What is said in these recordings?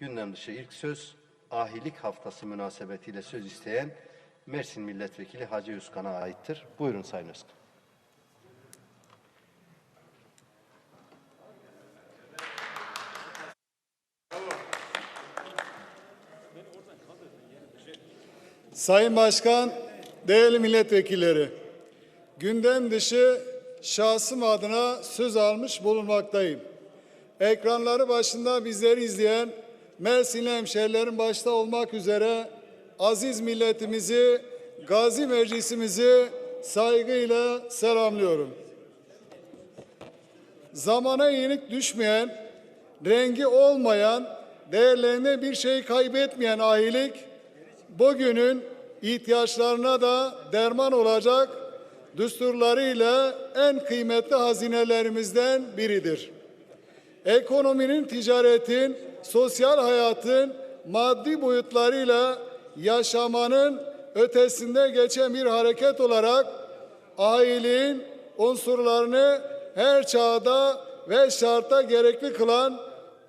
Gündem dışı ilk söz ahilik haftası münasebetiyle söz isteyen Mersin Milletvekili Hacı Özkan'a aittir. Buyurun Sayın Özkan. Sayın Başkan, değerli milletvekilleri, gündem dışı şahsım adına söz almış bulunmaktayım. Ekranları başında bizleri izleyen Mersinli hemşehrilerin başta olmak üzere aziz milletimizi, gazi meclisimizi saygıyla selamlıyorum. Zamana yenik düşmeyen, rengi olmayan, değerlerine bir şey kaybetmeyen ahilik, bugünün ihtiyaçlarına da derman olacak düsturlarıyla en kıymetli hazinelerimizden biridir. Ekonominin, ticaretin, sosyal hayatın maddi boyutlarıyla yaşamanın ötesinde geçen bir hareket olarak ailin unsurlarını her çağda ve şartta gerekli kılan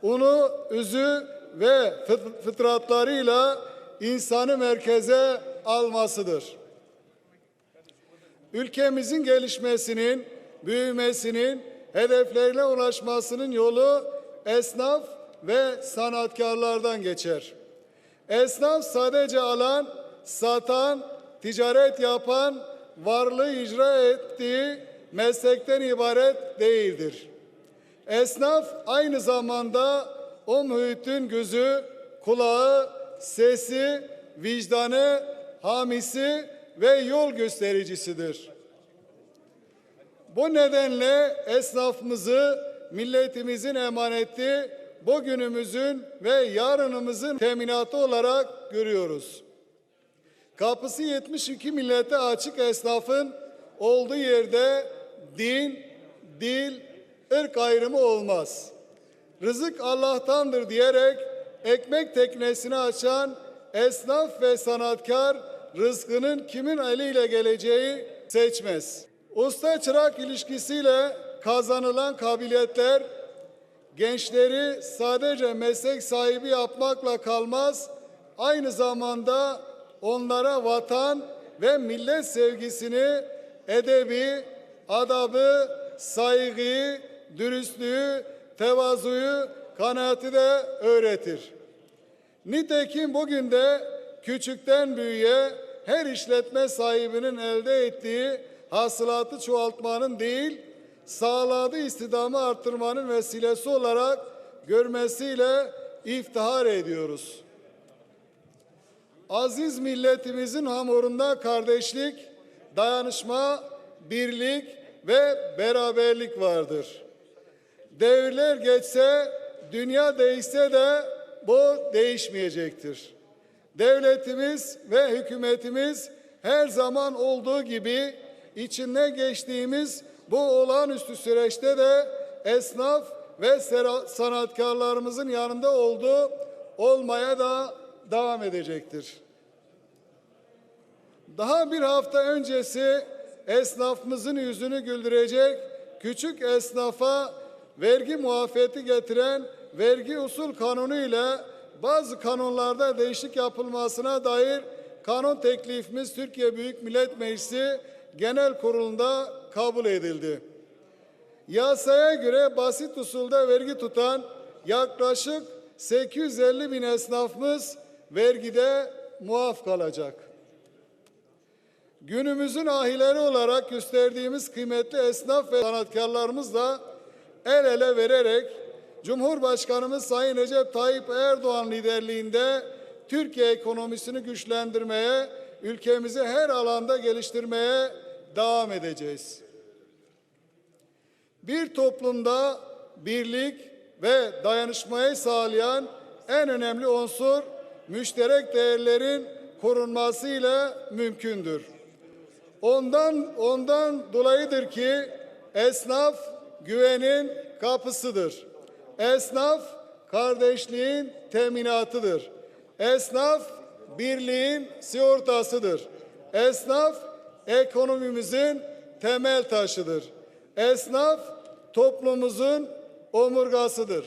unu, üzü ve fıt- fıtratlarıyla insanı merkeze almasıdır. Ülkemizin gelişmesinin, büyümesinin, hedeflerine ulaşmasının yolu esnaf ve sanatkarlardan geçer. Esnaf sadece alan, satan, ticaret yapan, varlığı icra ettiği meslekten ibaret değildir. Esnaf aynı zamanda o muhitin gözü, kulağı, sesi, vicdanı, hamisi ve yol göstericisidir. Bu nedenle esnafımızı milletimizin emaneti, bugünümüzün ve yarınımızın teminatı olarak görüyoruz. Kapısı 72 millete açık esnafın olduğu yerde din, dil, ırk ayrımı olmaz. Rızık Allah'tandır diyerek ekmek teknesini açan esnaf ve sanatkar rızkının kimin eliyle geleceği seçmez. Usta çırak ilişkisiyle kazanılan kabiliyetler gençleri sadece meslek sahibi yapmakla kalmaz, aynı zamanda onlara vatan ve millet sevgisini, edebi, adabı, saygıyı, dürüstlüğü, tevazuyu, kanaati de öğretir. Nitekim bugün de küçükten büyüğe her işletme sahibinin elde ettiği hasılatı çoğaltmanın değil, sağladığı istihdamı arttırmanın vesilesi olarak görmesiyle iftihar ediyoruz. Aziz milletimizin hamurunda kardeşlik, dayanışma, birlik ve beraberlik vardır. Devirler geçse, dünya değişse de bu değişmeyecektir. Devletimiz ve hükümetimiz her zaman olduğu gibi içinde geçtiğimiz bu olağanüstü süreçte de esnaf ve sanatkarlarımızın yanında olduğu olmaya da devam edecektir. Daha bir hafta öncesi esnafımızın yüzünü güldürecek küçük esnafa vergi muafiyeti getiren vergi usul kanunu ile bazı kanunlarda değişik yapılmasına dair kanun teklifimiz Türkiye Büyük Millet Meclisi Genel Kurulu'nda kabul edildi. Yasaya göre basit usulde vergi tutan yaklaşık 850 bin esnafımız vergide muaf kalacak. Günümüzün ahileri olarak gösterdiğimiz kıymetli esnaf ve sanatkarlarımızla el ele vererek Cumhurbaşkanımız Sayın Recep Tayyip Erdoğan liderliğinde Türkiye ekonomisini güçlendirmeye, ülkemizi her alanda geliştirmeye devam edeceğiz. Bir toplumda birlik ve dayanışmayı sağlayan en önemli unsur müşterek değerlerin korunmasıyla mümkündür. Ondan ondan dolayıdır ki esnaf güvenin kapısıdır. Esnaf kardeşliğin teminatıdır. Esnaf birliğin sigortasıdır. Esnaf ekonomimizin temel taşıdır. Esnaf toplumumuzun omurgasıdır.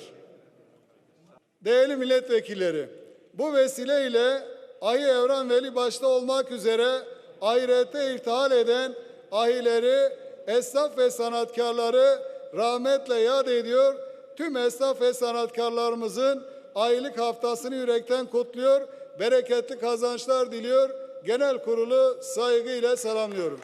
değerli milletvekilleri, bu vesileyle Ayı Evran Veli başta olmak üzere ahirete irtihal eden ahileri, esnaf ve sanatkarları rahmetle yad ediyor. Tüm esnaf ve sanatkarlarımızın aylık haftasını yürekten kutluyor. Bereketli kazançlar diliyor. Genel kurulu saygıyla selamlıyorum.